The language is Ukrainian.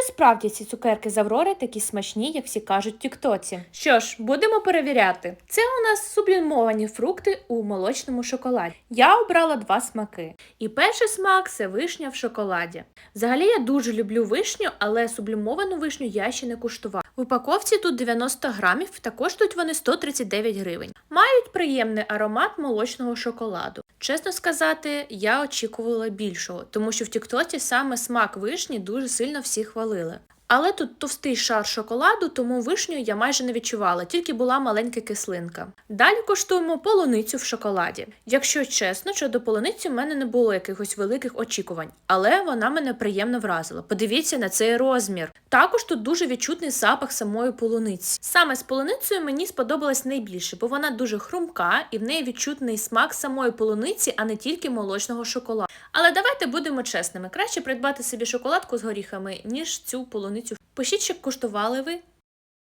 чи справді ці цукерки з Аврори такі смачні, як всі кажуть в Тіктоці? Що ж, будемо перевіряти. Це у нас сублімовані фрукти у молочному шоколаді. Я обрала два смаки. І перший смак це вишня в шоколаді. Взагалі я дуже люблю вишню, але сублімовану вишню я ще не куштувала. В упаковці тут 90 грамів, також тут вони 139 гривень. Мають приємний аромат молочного шоколаду. Чесно сказати, я очікувала більшого, тому що в Тіктоці саме смак вишні дуже сильно всі хвалили. Але тут товстий шар шоколаду, тому вишню я майже не відчувала, тільки була маленька кислинка. Далі коштуємо полуницю в шоколаді. Якщо чесно, щодо полуниці в мене не було якихось великих очікувань, але вона мене приємно вразила. Подивіться на цей розмір. Також тут дуже відчутний запах самої полуниці. Саме з полуницею мені сподобалось найбільше, бо вона дуже хрумка і в неї відчутний смак самої полуниці, а не тільки молочного шоколаду. Але давайте будемо чесними. Краще придбати собі шоколадку з горіхами, ніж цю полуницю. Пишіть, чи куштували ви